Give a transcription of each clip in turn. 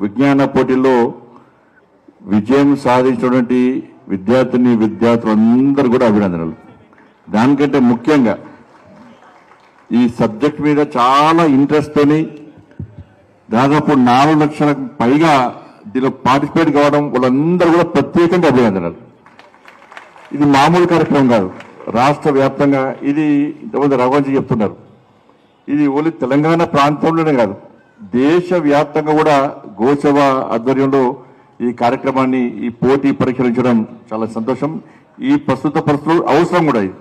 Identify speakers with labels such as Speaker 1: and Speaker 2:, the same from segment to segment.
Speaker 1: విజ్ఞాన పోటీల్లో విజయం సాధించినటువంటి విద్యార్థిని విద్యార్థులందరూ కూడా అభినందనలు. దానికంటే ముఖ్యంగా ఈ సబ్జెక్ట్ మీద చాలా ఇంట్రెస్ట్తోని దాదాపు నాలుగు లక్షలకు పైగా దీనిలో పార్టిసిపేట్ కావడం వాళ్ళందరూ కూడా ప్రత్యేకంగా అభినందనలు. ఇది మామూలు కార్యక్రమం కాదు. రాష్ట్ర వ్యాప్తంగా ఇది ఇంతమంది రఘువంశీ చెప్తున్నారు. ఇది ఓన్లీ తెలంగాణ ప్రాంతంలోనే కాదు. దేశ వ్యాప్తంగా కూడా గోసవ ఆధ్వర్యంలో ఈ కార్యక్రమాన్ని ఈ పోటీ పరిష్కరించడం చాలా సంతోషం. ఈ ప్రస్తుత పరిస్థితులు అవసరం కూడా ఇది.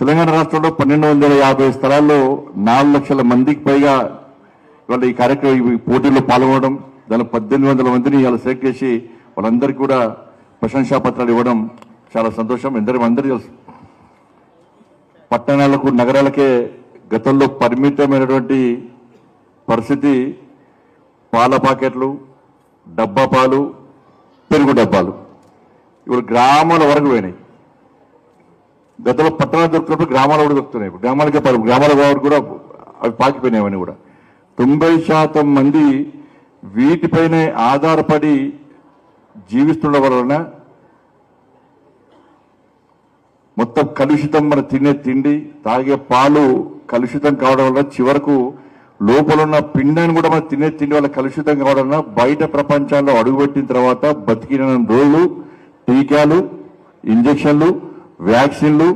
Speaker 1: తెలంగాణ రాష్ట్రంలో పన్నెండు వందల యాభై స్థలాల్లో నాలుగు లక్షల మందికి పైగా ఇవాళ ఈ కార్యక్రమం ఈ పోటీల్లో పాల్గొనడం దాని పద్దెనిమిది వందల మందిని ఇవాళ సెలెక్ట్ చేసి వాళ్ళందరికీ కూడా ప్రశంసా పత్రాలు ఇవ్వడం చాలా సంతోషం. ఎందరూ అందరూ తెలుసు. పట్టణాలకు నగరాలకే గతంలో పరిమితమైనటువంటి పరిస్థితి పాల పాకెట్లు డబ్బా పాలు పెరుగు డబ్బాలు. ఇప్పుడు గ్రామాల వరకు పోయినాయి. గతంలో పట్టణాలు దొరుకుతున్నప్పుడు గ్రామాల కూడా దొరుకుతున్నాయి. గ్రామాలకే పాలు గ్రామాల వరకు కూడా అవి పాకిపోయినాయి కూడా. తొంభై శాతం మంది వీటిపైనే ఆధారపడి జీవిస్తుండడం వలన మొత్తం కలుషితం మన తినే తిండి తాగే పాలు కలుషితం కావడం వల్ల చివరకు లోపల ఉన్న పిండాన్ని కూడా మనం తినే తిండి వల్ల కలుషితం కావడం బయట ప్రపంచాల్లో అడుగుపెట్టిన తర్వాత బతికిన రోజులు టీకాలు ఇంజక్షన్లు వ్యాక్సిన్లు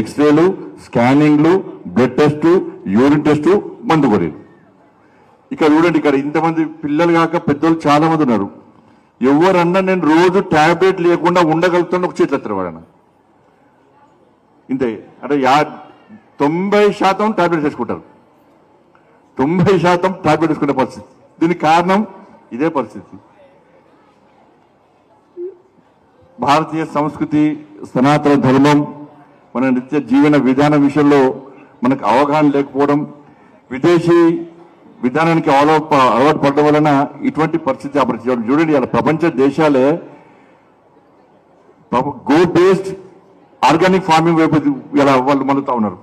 Speaker 1: ఎక్స్రేలు స్కానింగ్లు బ్లడ్ టెస్ట్ యూరిన్ టెస్ట్ మందు కొరీలు ఇక్కడ చూడండి ఇక్కడ ఇంతమంది పిల్లలు కాక పెద్దోళ్ళు చాలా మంది ఉన్నారు. ఎవరన్నా నేను రోజు టాబ్లెట్ లేకుండా ఉండగలుగుతున్న ఒక చేతులు ఎత్తారు ఇంతే. అంటే యా తొంభై శాతం టాబ్లెట్ వేసుకుంటారు. తొంభై శాతం టాబ్లెట్ వేసుకునే పరిస్థితి. దీనికి కారణం ఇదే పరిస్థితి. భారతీయ సంస్కృతి సనాతన ధర్మం మన నిత్య జీవన విధానం విషయంలో మనకు అవగాహన లేకపోవడం విదేశీ విధానానికి అలవాటు అలవాటు పడడం వలన ఇటువంటి పరిస్థితి అపరిచయం చూడండి ఇలా ప్రపంచ దేశాలే గో బేస్డ్ ఆర్గానిక్ ఫార్మింగ్ వైపు ఇలా వాళ్ళు మలుతా ఉన్నారు.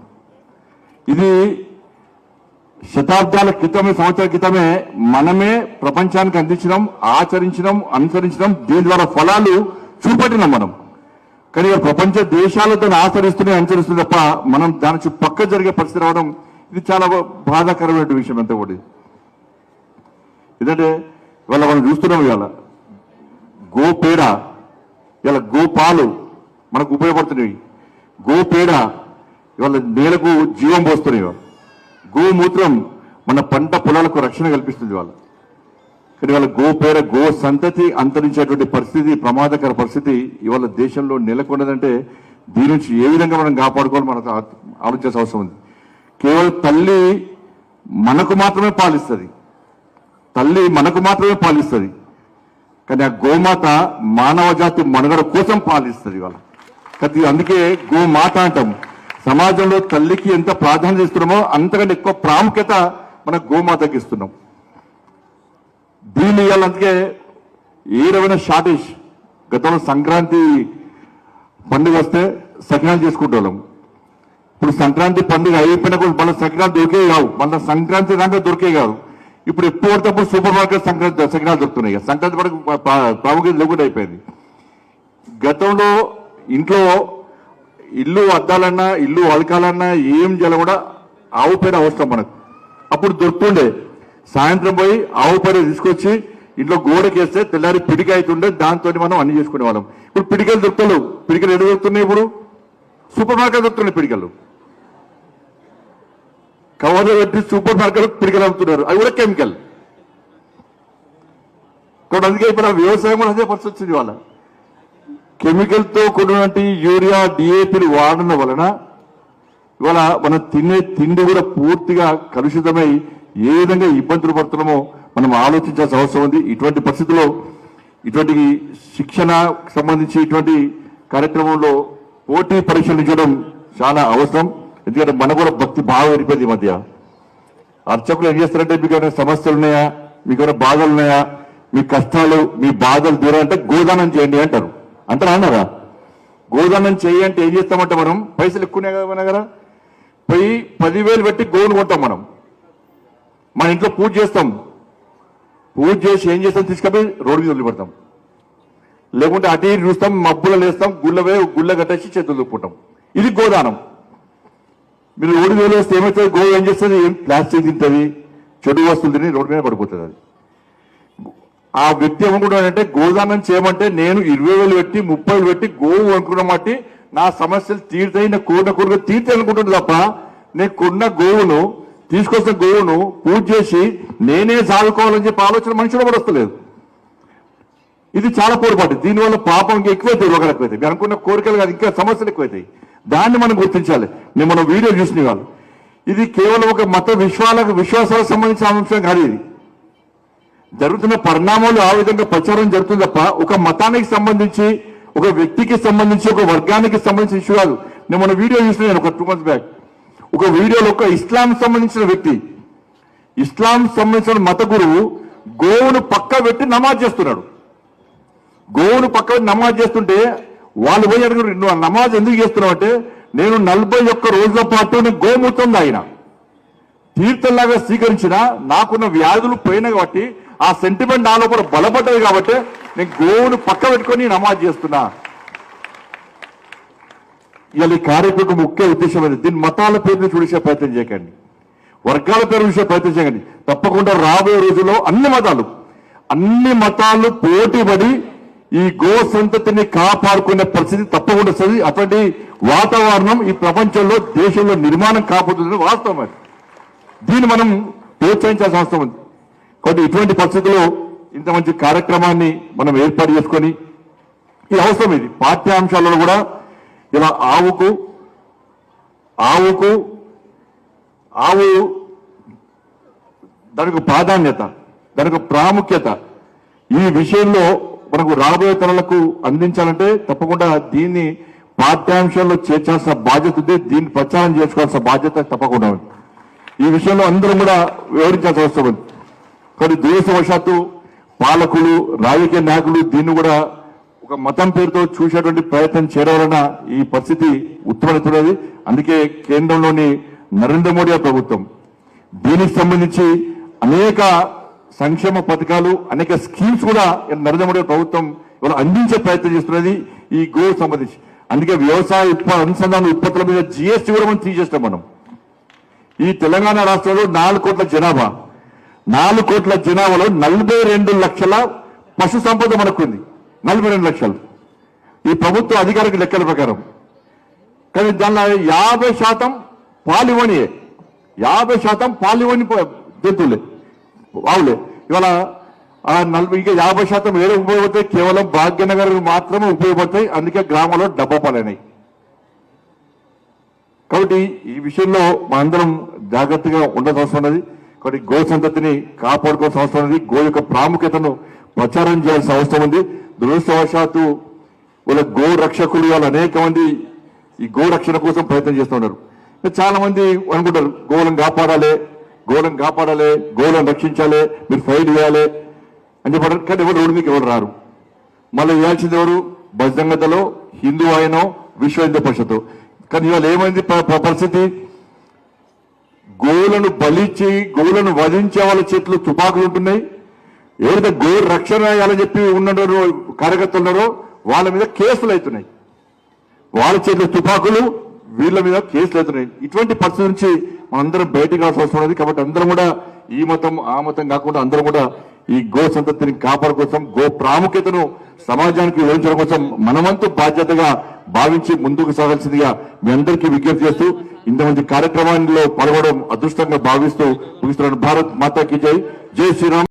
Speaker 1: ఇది శతాబ్దాల క్రితమే సంవత్సరాల క్రితమే మనమే ప్రపంచానికి అందించడం ఆచరించడం అనుసరించడం దీని ద్వారా ఫలాలు చూపెట్టినాం మనం. కానీ ప్రపంచ ప్రపంచ దేశాలతో ఆచరిస్తూనే అనుసరిస్తుంది తప్ప మనం దాని చుట్టూ పక్క జరిగే పరిస్థితి రావడం ఇది చాలా బాధాకరమైన విషయం అంతా కూడా ఎందుకంటే ఇవాళ మనం చూస్తున్నాం ఇవాళ గో పేడ గోపాలు మనకు ఉపయోగపడుతున్నాయి. గో పేడ ఇవాళ నేలకు జీవం పోస్తున్నాయి గోమూత్రం మన పంట పొలాలకు రక్షణ కల్పిస్తుంది వాళ్ళ కానీ వాళ్ళ గో పేర గో సంతతి అంతరించేటువంటి పరిస్థితి ప్రమాదకర పరిస్థితి ఇవాళ దేశంలో నెలకొన్నదంటే దీని నుంచి ఏ విధంగా మనం కాపాడుకోవాలి మనకు ఆ- ఆలోచించాల్సిన అవసరం ఉంది. కేవలం తల్లి మనకు మాత్రమే పాలిస్తుంది. తల్లి మనకు మాత్రమే పాలిస్తుంది. కానీ ఆ గోమాత మానవ జాతి మనుగడ కోసం పాలిస్తుంది ఇవాళ. అందుకే గోమాత అంటాము. సమాజంలో తల్లికి ఎంత ప్రాధాన్యత ఇస్తున్నామో అంతకంటే ఎక్కువ ప్రాముఖ్యత మన గోమాతకి ఇస్తున్నాం. దీన్ని ఇవాళ అందుకే ఏ రకమైన షార్టేజ్ గతంలో సంక్రాంతి పండుగ వస్తే సంక్రాంతి చేసుకుంటాం ఇప్పుడు సంక్రాంతి పండుగ అయిపోయినా కూడా మళ్ళీ సంక్రాంతి దొరికే కావు. మళ్ళీ సంక్రాంతి దాకా దొరికే కాదు. ఇప్పుడు ఎప్పుడు పడితే సూపర్ మార్కెట్ సంక్రాంతి సంక్రాంతి దొరుకుతున్నాయి సంక్రాంతి పండుగ ప్రాముఖ్యత లేకుండా అయిపోయింది. గతంలో ఇంట్లో ఇల్లు అద్దాలన్నా ఇల్లు అలకాలన్నా ఏం చేయాలి కూడా ఆవు పేడ అవసరం మనకు. అప్పుడు దొరుకుతుండే. సాయంత్రం పోయి ఆవు పేడ తీసుకొచ్చి ఇంట్లో గోడకేస్తే తెల్లారి పిడిక అవుతుండే దాంతో మనం అన్ని చేసుకునే వాళ్ళం. ఇప్పుడు పిడికలు దొరుకుతలేవు. పిడికలు ఎక్కడ దొరుకుతున్నాయి ఇప్పుడు? సూపర్ మార్కెట్ దొరుకుతున్నాయి పిడికలు. కవర్లో పెట్టి సూపర్ మార్కెట్ పిడికలు అమ్ముతున్నారు. అవి కూడా కెమికల్. కాబట్టి అందుకే ఇప్పుడు వ్యవసాయం కూడా అదే పరిస్థితి వచ్చింది వాళ్ళ కెమికల్తో కూడినటువంటి యూరియా డిఏపిలు వాడడం వలన ఇవాళ మనం తినే తిండి కూడా పూర్తిగా కలుషితమై ఏ విధంగా ఇబ్బందులు పడుతున్నామో మనం ఆలోచించాల్సిన అవసరం ఉంది. ఇటువంటి పరిస్థితుల్లో ఇటువంటి శిక్షణ సంబంధించి ఇటువంటి కార్యక్రమంలో పోటీ పరీక్షలు ఇచ్చడం చాలా అవసరం. ఎందుకంటే మనకు కూడా భక్తి బాగా వెళ్ళిపోయింది ఈ మధ్య. అర్చకులు ఏం చేస్తారంటే మీకు ఏమైనా సమస్యలు ఉన్నాయా? మీకు ఏమైనా బాధలు ఉన్నాయా? మీ కష్టాలు మీ బాధలు దూరం అంటే గోదానం చేయండి అంటారు. అంటారా అన్నారా గోదానం చేయి అంటే ఏం చేస్తామంటే మనం? పైసలు ఎక్కువనే కదా మన పోయి పదివేలు పెట్టి గోవును కొంటాం మనం. మన ఇంట్లో పూజ చేస్తాం. పూజ చేసి ఏం చేస్తాం? తీసుకపోయి రోడ్డు మీద వదిలిపెడతాం. లేకుంటే అటు ఇటు చూస్తాం మబ్బులు లేస్తాం గుళ్ళ గుళ్ళ కట్టేసి చేతులు దుప్పుకుంటాం. ఇది గోదానం. మీరు రోడ్డు మీద వేస్తే ఏమవుతుంది? గో ఏం చేస్తుంది? ఏం ప్లాస్టిక్ తింటుంది? చెడు వస్తువులు తిని రోడ్డు మీద పడిపోతుంది అది. ఆ వ్యక్తి ఏమనుకుంటాడంటే గోదానం చేయమంటే నేను ఇరవై వేలు పెట్టి ముప్పై పెట్టి గోవు అనుకున్నమాటి నా సమస్యలు తీరుతాయి నా కోరిన కోరిక తీరుతాయి అనుకుంటుంది తప్ప నేను కొన్న గోవును తీసుకొచ్చిన గోవును పూజ చేసి నేనే సాదుకోవాలని చెప్పి ఆలోచన మనిషిలో కూడా వస్తలేదు. ఇది చాలా పొరపాటు. దీనివల్ల పాపం ఇంకా ఎక్కువైతే రోగాలు ఎక్కువైతాయి. మీరు అనుకున్న కోరికలు కాదు ఇంకా సమస్యలు ఎక్కువైతాయి. దాన్ని మనం గుర్తించాలి. నేను మనం వీడియో చూసిన వాళ్ళు ఇది కేవలం ఒక మత విశ్వాలకు విశ్వాసాలకు సంబంధించిన అంశం కాదు ఇది. జరుగుతున్న పరిణామాలు ఆ విధంగా ప్రచారం జరుగుతుంది తప్ప ఒక మతానికి సంబంధించి ఒక వ్యక్తికి సంబంధించి ఒక వర్గానికి సంబంధించిన ఇష్యూ కాదు. నేను మన వీడియో చూసిన నేను ఒక టూ మంత్స్ బ్యాక్. ఒక వీడియోలో ఒక ఇస్లాం సంబంధించిన వ్యక్తి ఇస్లాం సంబంధించిన మత గురువు గోవును పక్క పెట్టి నమాజ్ చేస్తున్నాడు. గోవును పక్క పెట్టి నమాజ్ చేస్తుంటే వాళ్ళు పోయి అడుగురు నువ్వు నమాజ్ ఎందుకు చేస్తున్నావు? అంటే నేను నలభై ఒక్క రోజుల పాటు నేను గోమూత్రం తాగిన. తీర్థంలాగా స్వీకరించిన నాకున్న వ్యాధులు పోయిన కాబట్టి ఆ సెంటిమెంట్ నా లోపల బలపడ్డది కాబట్టి నేను గోవును పక్క పెట్టుకొని నమాజ్ చేస్తున్నా. ఇవాళ ఈ కార్యక్రమం ముఖ్య ఉద్దేశం అది దీని మతాల పేరుని చూసే ప్రయత్నం చేయకండి. వర్గాల పేరు చూసే ప్రయత్నం చేయకండి. తప్పకుండా రాబోయే రోజుల్లో అన్ని మతాలు అన్ని మతాలు పోటీపడి ఈ గో సంతతిని కాపాడుకునే పరిస్థితి తప్పకుండా వస్తుంది. అటువంటి వాతావరణం ఈ ప్రపంచంలో దేశంలో నిర్మాణం కాకపోతుందని వాస్తవం అది. దీన్ని మనం ప్రోత్సహించాల్సిన అవసరం ఉంది. కాబట్టి ఇటువంటి పరిస్థితుల్లో ఇంత మంచి కార్యక్రమాన్ని మనం ఏర్పాటు చేసుకొని ఇది అవసరం ఇది. పాఠ్యాంశాలలో కూడా ఇలా ఆవుకు ఆవుకు ఆవు దానికి ప్రాధాన్యత దానికి ప్రాముఖ్యత. ఈ విషయంలో మనకు రాబోయే తరాలకు అందించాలంటే తప్పకుండా దీన్ని పాఠ్యాంశాల్లో చేర్చాల్సిన బాధ్యత ఉంది. దీన్ని ప్రచారం చేసుకోవాల్సిన బాధ్యత తప్పకుండా ఉంది. ఈ విషయంలో అందరం కూడా వివరించాల్సిన అవసరం ఉంది. కానీ దురదృష్టవశాత్తు పాలకులు రాజకీయ నాయకులు దీన్ని కూడా ఒక మతం పేరుతో చూసేటువంటి ప్రయత్నం చేయడం వలన ఈ పరిస్థితి ఉత్తమవుతున్నది అందుకే కేంద్రంలోని నరేంద్ర మోడీ ప్రభుత్వం దీనికి సంబంధించి అనేక సంక్షేమ పథకాలు అనేక స్కీమ్స్ కూడా నరేంద్ర మోడీ ప్రభుత్వం ఇవాళ అందించే ప్రయత్నం చేస్తున్నది ఈ గో సంబంధించి. అందుకే వ్యవసాయ ఉత్ప అనుసంధాన ఉత్పత్తుల మీద జిఎస్టీ కూడా మనం తీసేస్తాం మనం. ఈ తెలంగాణ రాష్ట్రంలో నాలుగు కోట్ల జనాభా. నాలుగు కోట్ల జనాభాలో నలభై రెండు లక్షల పశు సంపద మనకుంది. నలభై రెండు లక్షలు. ఈ ప్రభుత్వ అధికారిక లెక్కల ప్రకారం. కానీ దానిలో యాభై శాతం పాలివనియే యాభై శాతం పాలివని జంతువులే. ఆవులే ఇవాళ ఆ నలభై ఇంకా యాభై శాతం ఏదో ఉపయోగపడతాయి కేవలం భాగ్యనగర్ మాత్రమే ఉపయోగపడతాయి. అందుకే గ్రామంలో డబ్బా పాలైనాయి. కాబట్టి ఈ విషయంలో మనందరం జాగ్రత్తగా ఉండాల్సిన ఉన్నది. కాబట్టి గో సంతతిని కాపాడుకోవాల్సిన అవసరం ఉంది. గో యొక్క ప్రాముఖ్యతను ప్రచారం చేయాల్సిన అవసరం ఉంది. దురదృష్టవశాత్తు వాళ్ళ గో రక్షకులు వాళ్ళు అనేక మంది ఈ గో రక్షణ కోసం ప్రయత్నం చేస్తున్నారు ఇంకా చాలా మంది అనుకుంటారు గోలను కాపాడాలి గోలను కాపాడాలి గోలను రక్షించాలి మీరు ఫైట్ చేయాలి అని చెప్పారు కానీ ఎవరు రోడ్డు మీకు ఎవరు రారు. మళ్ళీ వేయాల్సింది ఎవరు? బజరంగతలో హిందూ ఆయనో విశ్వ హిందూ పరిషత్తు. కానీ ఇవాళ ఏమైంది? ప- పరిస్థితి? గోవులను బలిచ్చి గోవులను వధించే వాళ్ళ చేతిలో తుపాకులు ఉంటున్నాయి. ఏదైతే గో రక్షణ అని చెప్పి ఉన్నారో కార్యకర్తలు ఉన్నారో వాళ్ళ మీద కేసులు అవుతున్నాయి. వాళ్ళ చేతిలో తుపాకులు వీళ్ళ మీద కేసులు అవుతున్నాయి. ఇటువంటి పరిస్థితి నుంచి మనందరం బయటకు రావాల్సిన అవసరం ఉన్నది. కాబట్టి అందరం కూడా ఈ మతం ఆ మతం కాకుండా అందరం కూడా ఈ గో సంతతిని కాపాడు కోసం గో ప్రాముఖ్యతను సమాజానికి వివరించడం కోసం మనమంతు బాధ్యతగా భావించి ముందుకు సాగాల్సిందిగా మీ అందరికీ విజ్ఞప్తి చేస్తూ ఇంతమంది కార్యక్రమాల్లో పాల్గొనడం అదృష్టంగా భావిస్తూ ముగిస్తున్నాను. భారత్ మాతాకి జై. జై శ్రీరామ్.